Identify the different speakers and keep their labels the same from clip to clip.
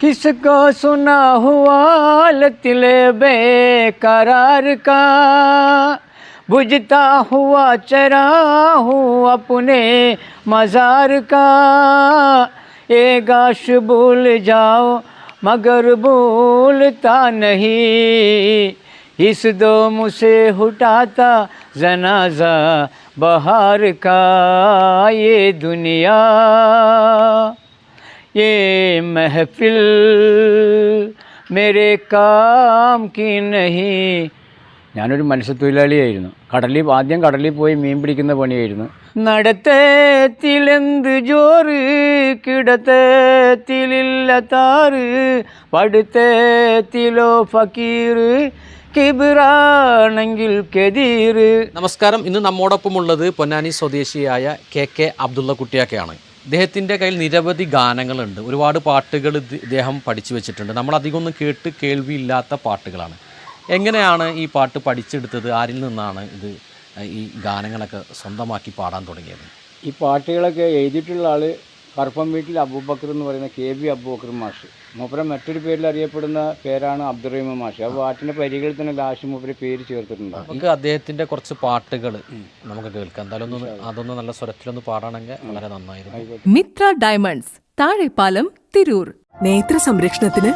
Speaker 1: किसको सुना हुआ लतिले बेकरार का? बुझता हुआ, चरा हूँ अपने मज़ार का। ये गाश भूल जाओ, मगर भूलता नहीं। इस दो मुझसे उठाता जनाजा बहार का। ये दुनिया ये മെഹഫിൽ മേരെ കാം കി നഹി ഞാനൊരു മത്സ്യത്തൊഴിലാളിയായിരുന്നു. കടലിൽ ആദ്യം കടലിൽ പോയി മീൻ പിടിക്കുന്ന പണിയായിരുന്നു. നടത്തത്തിലെന്ത് ജോറ് കിടത്തത്തിലില്ല താറ് പടുത്തത്തിലോ ഫക്കീർ കിബിറാണെങ്കിൽ കെതീർ
Speaker 2: നമസ്കാരം. ഇന്ന് നമ്മോടൊപ്പമുള്ളത് പൊന്നാനി സ്വദേശിയായ കെ കെ അബ്ദുള്ള കുട്ടിയാക്കയാണ്. ഇദ്ദേഹത്തിന്റെ കയ്യിൽ നിരവധി ഗാനങ്ങളുണ്ട്. ഒരുപാട് പാട്ടുകൾ ഇദ്ദേഹം പഠിച്ചു വെച്ചിട്ടുണ്ട്. നമ്മൾ അധികമൊന്നും കേട്ട് കേൾവിയില്ലാത്ത പാട്ടുകളാണ്. എങ്ങനെയാണ് ഈ പാട്ട് പഠിച്ചെടുത്തത്? ആരിൽ നിന്നാണ് ഇത് ഈ ഗാനങ്ങളൊക്കെ സ്വന്തമാക്കി പാടാൻ തുടങ്ങിയത്?
Speaker 1: ഈ പാട്ടുകളൊക്കെ എഴുതിയിട്ടുള്ള ആൾ കറുപ്പം വീട്ടിൽ അബൂബക്കർ എന്ന് പറയുന്ന കെ ബി അബൂബക്കർ മാഷ്. മൂപ്പര മറ്റൊരു പേരിൽ അറിയപ്പെടുന്ന പേരാണ് അബ്ദുറഹിമ മാഷ്. ആ പാട്ടിന്റെ പരികളിൽ തന്നെ ലാസ്റ്റ് മൂപ്പര് പേര് ചേർത്തിട്ടുണ്ട്.
Speaker 2: നമുക്ക് അദ്ദേഹത്തിന്റെ കുറച്ച് പാട്ടുകൾ നമുക്ക് കേൾക്കാം. എന്തായാലും ഒന്ന് അതൊന്ന് നല്ല സ്വരത്തിലൊന്ന് പാടാണെങ്കിൽ വളരെ നന്നായിരുന്നു.
Speaker 3: മിത്ര ഡയമണ്ട്സ് താഴെപ്പാലം തിരൂർ.
Speaker 4: നേത്ര സംരക്ഷണത്തിന്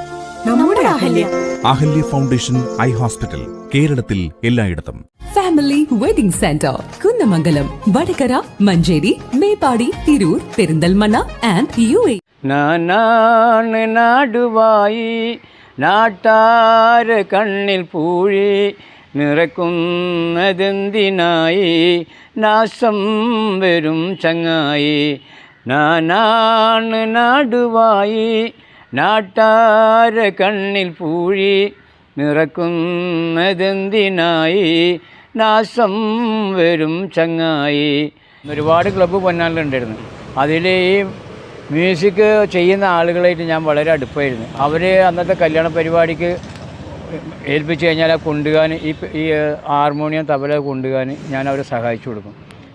Speaker 4: നമ്മുടെ Ahalia.
Speaker 5: Ahalia foundation eye hospital കേരളത്തിൽ എല്ലായിടത്തും.
Speaker 3: Family wedding centre Kunnamangalam Vatakara Manjeri Meppadi Tirur Perinthalmanna and U A.
Speaker 1: നാനാണ് നാടുവായി നാട്ടാര കണ്ണിൽ പൂഴി നിറക്കുന്നതെന്തിനായി? നാശം വരും ചങ്ങായി. നാനാണ് നാടുവായി നാട്ടാര കണ്ണിൽ പൂഴി നിറക്കുന്നതെന്തിനായി? നാശം വരും ചങ്ങായി. ഒരുപാട് ക്ലബ്ബ് പൊന്നാലുണ്ടായിരുന്നു അതിൽ ഈ മ്യൂസിക് ചെയ്യുന്ന ആളുകളായിട്ട് ഞാൻ വളരെ അടുപ്പായിരുന്നു. അവർ അന്നത്തെ കല്യാണ പരിപാടിക്ക് ഏൽപ്പിച്ചു കഴിഞ്ഞാൽ കൊണ്ടുപോകാൻ ഈ ഈ ഹാർമോണിയം തബല കൊണ്ടുപോകാൻ ഞാൻ അവരെ സഹായിച്ചു കൊടുക്കും.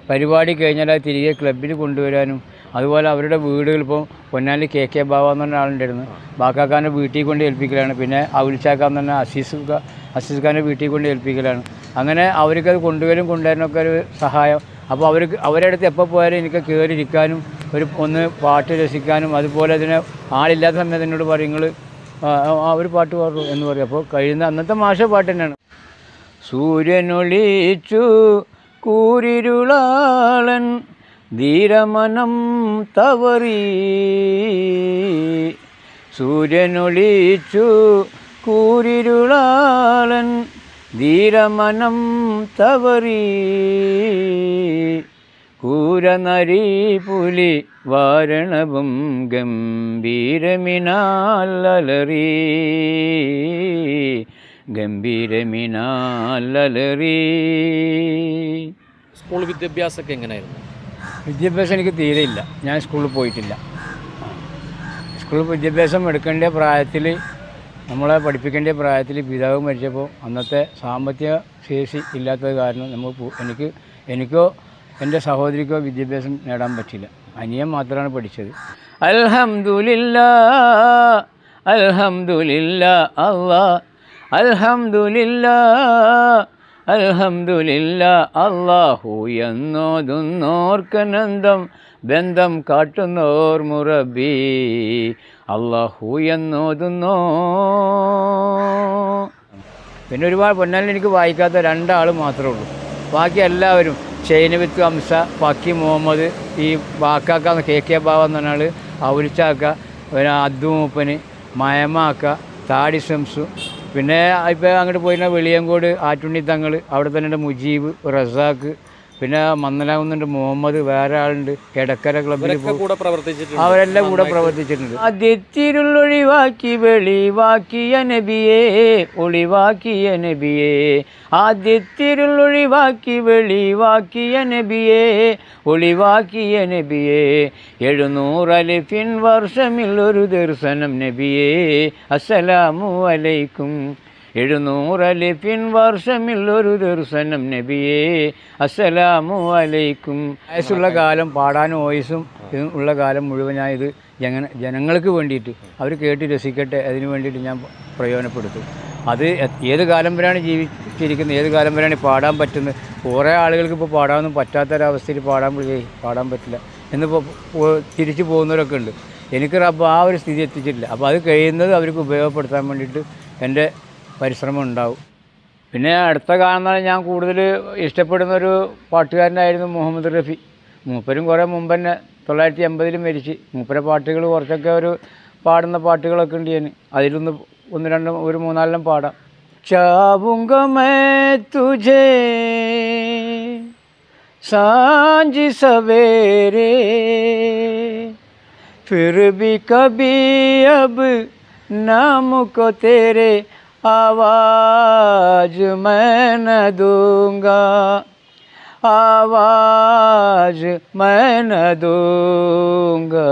Speaker 1: പരിപാടി കഴിഞ്ഞാൽ തിരികെ ക്ലബിൽ കൊണ്ടുവരാനും അതുപോലെ അവരുടെ വീടുകൾ ഇപ്പോൾ പൊന്നാലി കെ കെ ബാബ എന്ന് പറഞ്ഞ ആളുണ്ടായിരുന്നു. ബാക്കാക്കാന്റെ വീട്ടിൽ കൊണ്ട് ഏൽപ്പിക്കലാണ്. പിന്നെ അവിൽച്ചാക്കാൻ തന്നെ അസീസ് അസീസ് ഖാന്റെ വീട്ടിൽ കൊണ്ട് ഏൽപ്പിക്കലാണ്. അങ്ങനെ അവർക്കത് കൊണ്ടുവരും കൊണ്ടുവരാനൊക്കെ ഒരു സഹായം. അപ്പോൾ അവർക്ക് അവരുടെ അടുത്ത് എപ്പോൾ പോയാലും എനിക്ക് കയറിയിരിക്കാനും ഒരു ഒന്ന് പാട്ട് രസിക്കാനും അതുപോലെ അതിനെ ആളില്ലാത്ത സമയത്ത് എന്നോട് പറയും നിങ്ങൾ ഒരു പാട്ട് പാടുള്ളൂ എന്ന് പറയും. അപ്പോൾ കഴിയുന്ന അന്നത്തെ മാഷ പാട്ട് തന്നെയാണ്. സൂര്യനൊളിച്ചു കൂരിരുളാളൻ ധീരമനം തവറി സൂര്യനൊളിച്ചു കൂരിരുളാളൻ ധീരമനം തവറി കൂരനരി പുലി വാരണവും ഗംഭീരമിനാലറി ഗംഭീരമിനാലറി
Speaker 2: സ്കൂൾ വിദ്യാഭ്യാസമൊക്കെ എങ്ങനെയായിരുന്നു?
Speaker 1: വിദ്യാഭ്യാസം എനിക്ക് തീരെ ഇല്ല ഞാൻ സ്കൂളിൽ പോയിട്ടില്ല. സ്കൂളിൽ വിദ്യാഭ്യാസം എടുക്കേണ്ട പ്രായത്തിൽ നമ്മളെ പഠിപ്പിക്കേണ്ട പ്രായത്തിൽ പിതാവ് മരിച്ചപ്പോൾ അന്നത്തെ സാമ്പത്തിക ശേഷി ഇല്ലാത്തത് കാരണം നമുക്ക് എനിക്ക് എനിക്കോ എന്റെ സഹോദരിക്കോ വിദ്യാഭ്യാസം നേടാൻ പറ്റില്ല. അനിയൻ മാത്രമാണ് പഠിച്ചത്. അൽഹംദുലില്ല അൽഹംദുലില്ല അള്ളാ. അൽഹംദുലില്ല അൽഹംദുലില്ല അള്ളാഹു എന്നോതുന്നോർക്കനന്തം ബന്ധം കാട്ടുന്നോർ മുറബി. അള്ളാഹു എന്നോതുന്നോ. പിന്നെ ഒരുപാട് പൊന്നാലിൽ എനിക്ക് വായിക്കാത്ത രണ്ടാൾ മാത്രമേ ഉള്ളൂ. ബാക്കി എല്ലാവരും ചൈനവിത്ത് ഹംസ പക്കി മുഹമ്മദ് ഈ വാക്കാക്ക കെ കെ ബാബ എന്ന് പറഞ്ഞാൽ ഔലിച്ചാക്ക പിന്നെ അദ്ദു മൂപ്പന് മയമാക്ക താടി ശംസു പിന്നെ ഇപ്പോൾ അങ്ങോട്ട് പോയിരുന്ന വെളിയങ്കോട് ആറ്റുണ്ണി തങ്ങൾ അവിടെ തന്നെ മുജീബ് റസാക്ക് പിന്നെ മന്നലാകുന്നുണ്ട് മുഹമ്മദ് വേറെ ആളുണ്ട് എടക്കര ക്ലബ്ബിൽ
Speaker 2: കൂടെ പ്രവർത്തിച്ചിട്ടുണ്ട്.
Speaker 1: അവരെല്ലാം കൂടെ പ്രവർത്തിച്ചിട്ടുണ്ട്. ആദ്യത്തിരുള്ളൊഴിവാക്കി വെളിവാക്കിയ നബിയേ ഒളിവാക്കിയ നബിയേ. ആദ്യത്തിരുള്ളൊഴിവാക്കി വെളിവാക്കിയ നബിയേ ഒളിവാക്കിയ നബിയേ. എഴുന്നൂറലിഫിൻ വർഷമിൽ ഒരു ദർശനം നബിയേ. അസ്സലാമു അലൈക്കും. എഴുന്നൂറലിഫിൻ വർഷമിൽ ഒരു ദർശനം നബിയേ. അസ്സലാമു അലൈക്കും. വയസ്സുള്ള കാലം പാടാനും വോയിസും ഉള്ള കാലം മുഴുവൻ ഞാൻ ഇത് ജന ജനങ്ങൾക്ക് വേണ്ടിയിട്ട് അവർ കേട്ട് രസിക്കട്ടെ. അതിന് വേണ്ടിയിട്ട് ഞാൻ പ്രയോജനപ്പെടുത്തും. അത് ഏത് കാലം വരെയാണ് ജീവിച്ചിരിക്കുന്നത്? ഏത് കാലം വരെയാണ് പാടാൻ പറ്റുന്നത്? കുറേ ആളുകൾക്ക് ഇപ്പോൾ പാടാനൊന്നും പറ്റാത്തൊരവസ്ഥയിൽ പാടാൻ പാടാൻ പറ്റില്ല. എന്നിപ്പോൾ തിരിച്ചു പോകുന്നവരൊക്കെ ഉണ്ട്. എനിക്ക് റബ്ബ് ആ ഒരു സ്ഥിതി എത്തിച്ചിട്ടില്ല. അപ്പോൾ അത് കഴിയുന്നത് അവർക്ക് ഉപയോഗപ്പെടുത്താൻ വേണ്ടിയിട്ട് എന്റെ പരിശ്രമം ഉണ്ടാവും പിന്നെ അടുത്ത കാണുന്ന ഞാൻ കൂടുതൽ ഇഷ്ടപ്പെടുന്ന ഒരു പാട്ടുകാരനായിരുന്നു മുഹമ്മദ് റഫി. മൂപ്പരും കുറേ മുമ്പ് തന്നെ തൊള്ളായിരത്തി എൺപതിൽ മരിച്ച്. മൂപ്പരെ പാട്ടുകൾ കുറച്ചൊക്കെ ഒരു പാടുന്ന പാട്ടുകളൊക്കെ ഉണ്ട് ഞാൻ. അതിലൊന്ന് ഒന്ന് രണ്ട് ഒരു മൂന്നാലെണ്ണം പാടാം. ചാവുങ്കമേ സാഞ്ചി സവേരേ फिर भी कभी अब नाम को तेरे आवाज़ मैं न दूँगा। आवाज़ मैं न दूँगा।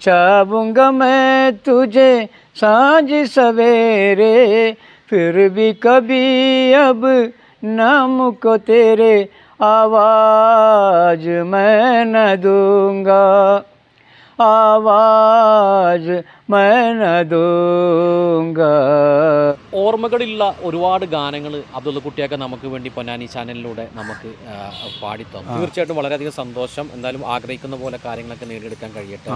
Speaker 1: चाहूँगा मैं तुझे साँझ सवेरे, फिर भी कभी अब नाम को तेरे आवाज़ मैं न दूँगा। ആവാജ് മനദൂങ്ക
Speaker 2: ഓർമ്മകളിലുള്ള ഒരുപാട് ഗാനങ്ങൾ അബ്ദുള്ളക്കുട്ടിയൊക്കെ നമുക്ക് വേണ്ടി പൊന്നാനി ചാനലിലൂടെ നമുക്ക് പാടിത്തോ തീർച്ചയായിട്ടും വളരെയധികം സന്തോഷം. എന്തായാലും ആഗ്രഹിക്കുന്ന പോലെ കാര്യങ്ങളൊക്കെ നേടിയെടുക്കാൻ കഴിയട്ടെ.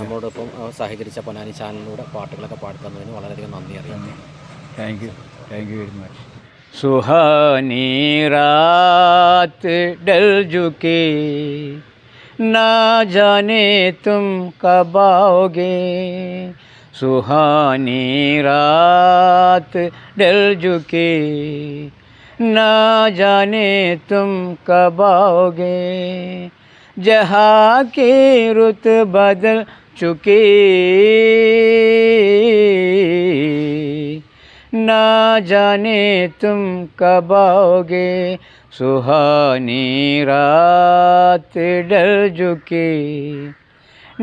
Speaker 2: നമ്മളോടൊപ്പം സഹകരിച്ച പൊന്നാനി ചാനലിലൂടെ പാട്ടുകളൊക്കെ പാടിത്തന്നതിന് വളരെയധികം നന്ദി അറിയാം
Speaker 1: thank you thank you very much Suhani ഡൽ ജുക്കേ ना जाने तुम कब आओगे। सुहानी रात डल चुकी, ना जाने तुम कब आओगे। जहाँ की रुत बदल चुकी। ना जाने तुम कब आओगे सुहानी रात डल चुकी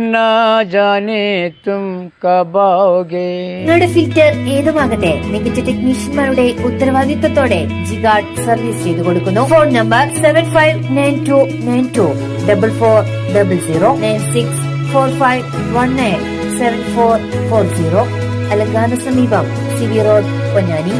Speaker 1: ना जाने तुम कब आओगे
Speaker 6: നിങ്ങളുടെ ഫിൽറ്റർ ഏതുമാകട്ടെ മികച്ച ടെക്നീഷ്യന്മാരുടെ ഉത്തരവാദിത്തത്തോടെ ജിഗാർഡ് സർവീസ് ചെയ്തു കൊടുക്കുന്നു phone number seven five nine two nine two double four double zero nine six four five one nine seven four four zero അലങ്കാന സമീപം CB Road, Panyani,